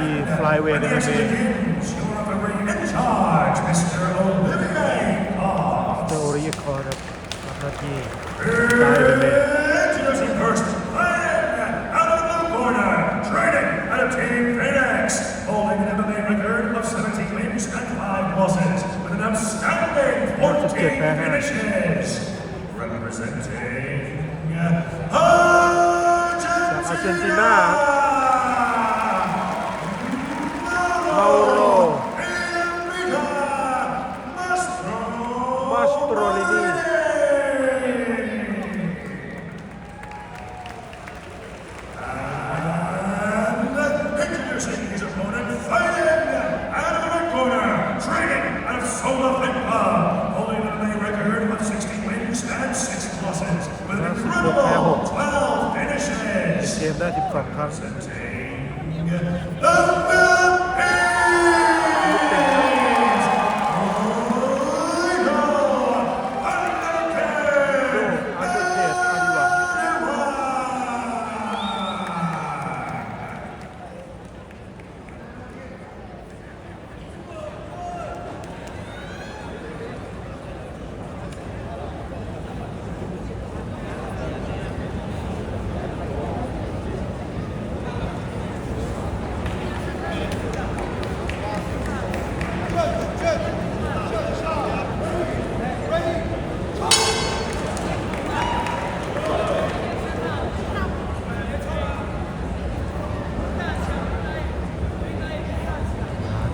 the flyweight MMA. After orayı kavradı. Introducing first, out of the blue corner, training Team Phoenix, holding an record of and 5 losses, with an outstanding 14 finishes. Representing Argentina. An incredible 12 finishes. เกมได้ 12 ครั้ง Presenting the Philippines, Rico โด Undertaker. อันเดอร์เทสอาดิวัง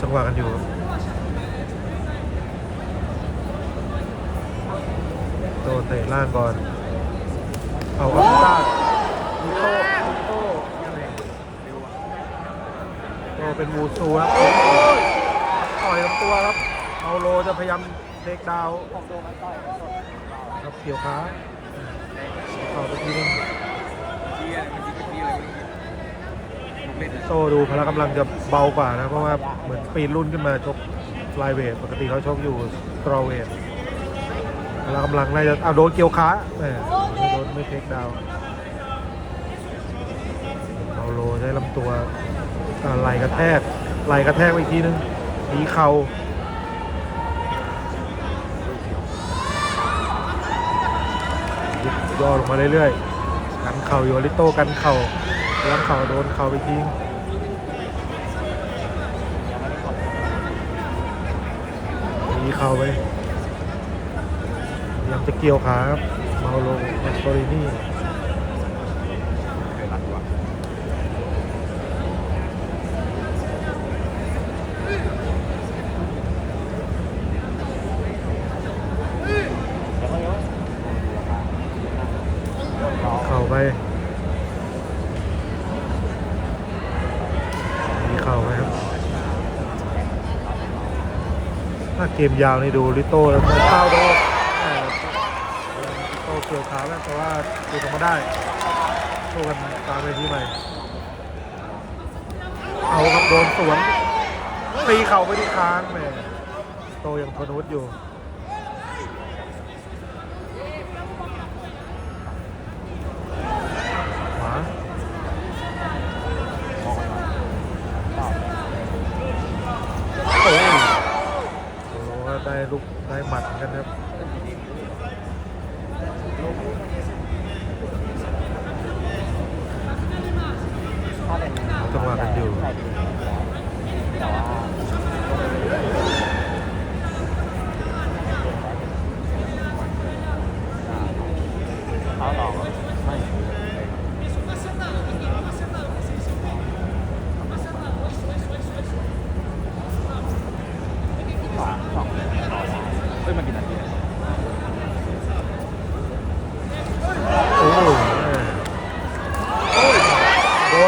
จังห วะกันอยู่โดนเตะล่างก่อน เอาอัลต้าลิโต้ลิโต้โตเป็นมูซูครับต่อยลำตัวครับเอาโลจะพยายามเทคดาวครับเกี่ยวขาเข้าไปทีนึง โซ่ดูพละกำลังจะเบากว่านะ เพราะว่าเหมือนปีนรุ่นขึ้นมาชกฟลายเวทปกติเขาชกอยู่สตรอเวทพละกำลังน่าจะเอาโดนเกี่ยวขาไม่โดนไม่เทคดาวเอาโลใช้ลำตัวอ่าไหลกระแทกไหลกระแทกไปอีกทีนึงหนีเข่าย่อลงมาเรื่อยๆกันเข่าอยู่ลิโต้กันเข่า ล้างเข่าโดนเข่าไปทิ้งมีเข่าไปยังจะเกี่ยวขาครับเมาโลมาสโตรินี่เข่าไปมีเข่าไปครับ ถ้า เกมยาวนี่ดูลิโต้แล้วเข้าโดนลิโต้เกี่ยวขาแล้วแต่ว่าดูออกมาได้สู้กันตามไปที่ใหม่เอาครับโดนสวนตีเข่าไปที่ค้างแม่โตยังทนวุฒอยู่ ขวาโอ้ยโายลุกได้หมัดกันครับจังหวะกันอยู่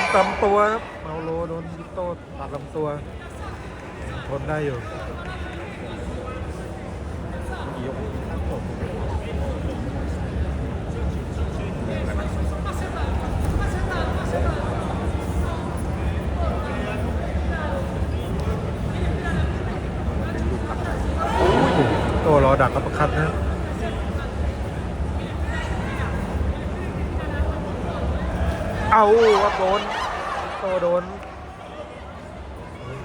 นตำตัวครับเมาโลโดนลิโต้ตัดลำตัวทนได้อยู่ยกตัวรอดักกับประคัดนะ เอาครับโดนโตโดน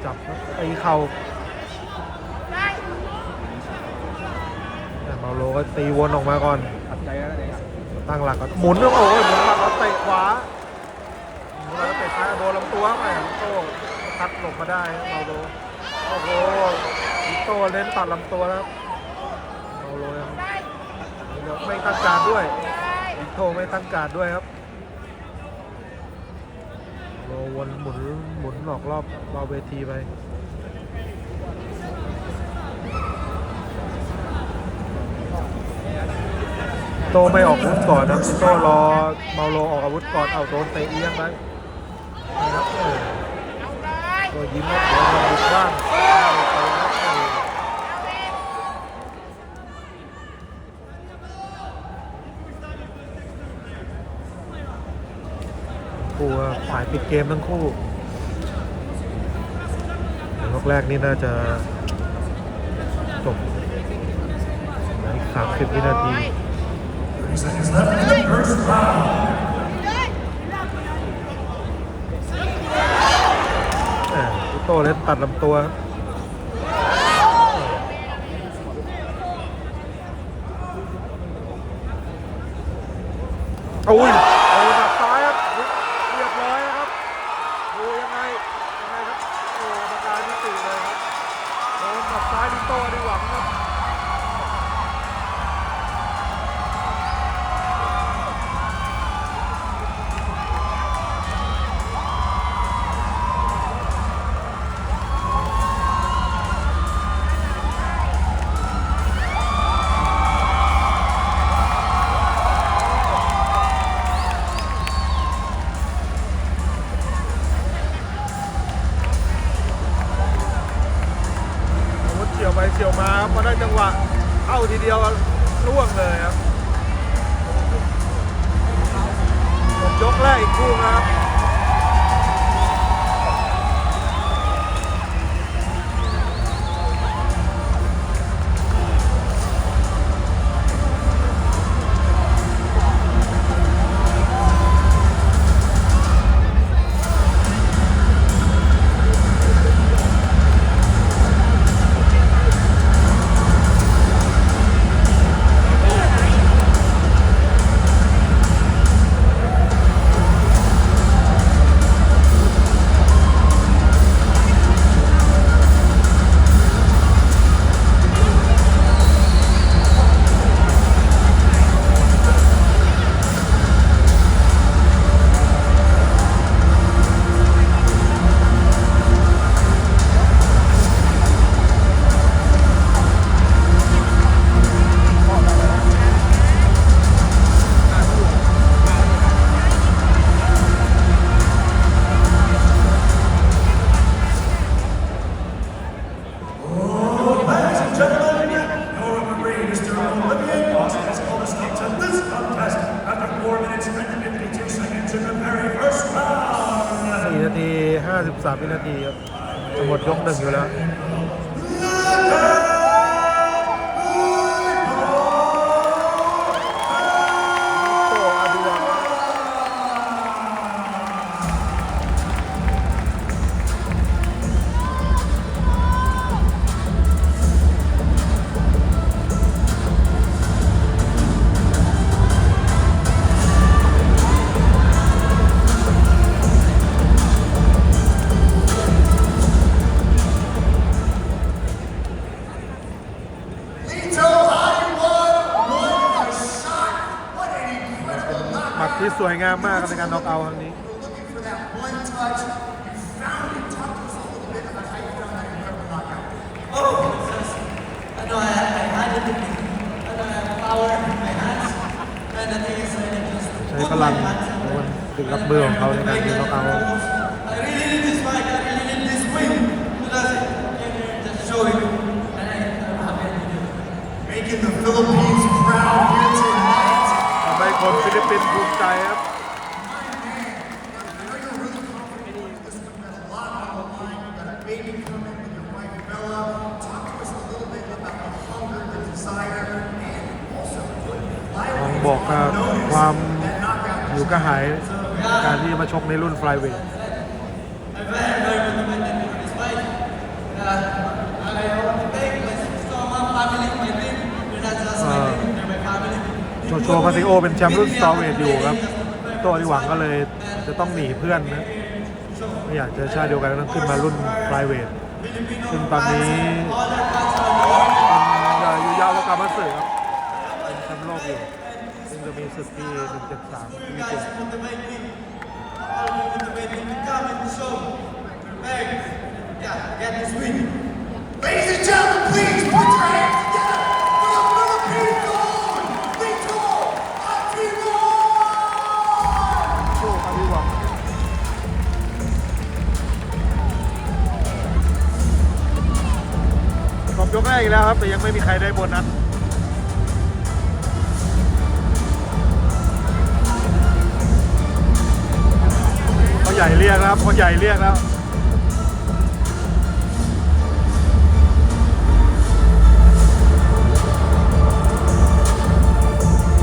จับครับตีเข่าเมาโลก็ตีวนออกมาก่อน ตั้งหลักก่อนหมุนโอ้ยหมุนหลักแล้วเตะขวาหมุนหลักแล้วเตะซ้ายโดนลำตัวไปโต้ทัดหลบมาได้เมาโลโอ้โหวิโต้เล่นตัดลำตัวแล้วเมาโลยังไม่ตั้งการด้วยวิโต้ไม่ตั้งการด้วยครับ วนหมุนหมุนหลอกรอบรอบเวทีไปโตไม่ออกอาวุธก่อนนะโตรอเมาโลออกอาวุธก่อนเอาโดนเตะเอียงไปนะครับเออโดนยิ้มแล้วเดี๋ยวโดนบุกบ้างเอาไปครับเออ คู่ว่าฝ่ายปิดเกมทั้งคู่ยกแรกนี่น่าจะจบอีก30วินาที30 seconds left in the first round. แหม่วิโตเล่นตัดลำตัวโอ้ยโอ้ยหมัดซ้ายครับเรียบร้อยนะครับดูยังไงยังไงครับโอ้กรรมการนิติเลยครับโดนหมัด ซ้า จังหวะเข้าทีเดียวล่วงเลยครับหมยกแรกอีกคู่นะครับ 53วินาทีครับจะหมดยกหนึ่งอยู่แล้ว สวยงามมากครับในการน็อกเอาท์ครั้งนี้ for that one touch. You found it. Talk to us a little bit about how you found that incredible knockout. I know I, I had it in me. I know I have power in my hands. And the thing is, I just ใช้ put พ my ลัง hands in มันถึงรับมือของเขาในการยิงน็อกเอาท์ I really need this fight. I really need this win. Because I came here just to show you. And I, I'm happy to do it. Making the Philippines คนฟิลิปปินส์ภูมิใจครับองบอกความอยู่กระหายการที่มาชกในรุ่นไฟเวท โชโชมาติโอเป็นแชมป์รุ่นสตอร์เวทอยู่ครับ ตัวที่หวังก็เลยจะต้องหนีเพื่อนนะไม่อยากจอชาติเดียวกันก็ต้องขึ้นมารุ่นไ r i เวทซึ่งตอนนี้เป็นยูยาวกามาสึครับเป็นแชมป์โลกอยู่ซึ่งจะมีศึกที่173ที่ญี่ปุ่น Ladies and gentlemen, please put your hands ยกแรกอีกแล้วครับ แต่ยังไม่มีใครได้โบนัสเขาใหญ่เรียกแล้วครับพ่อใหญ่เรียกแล้ว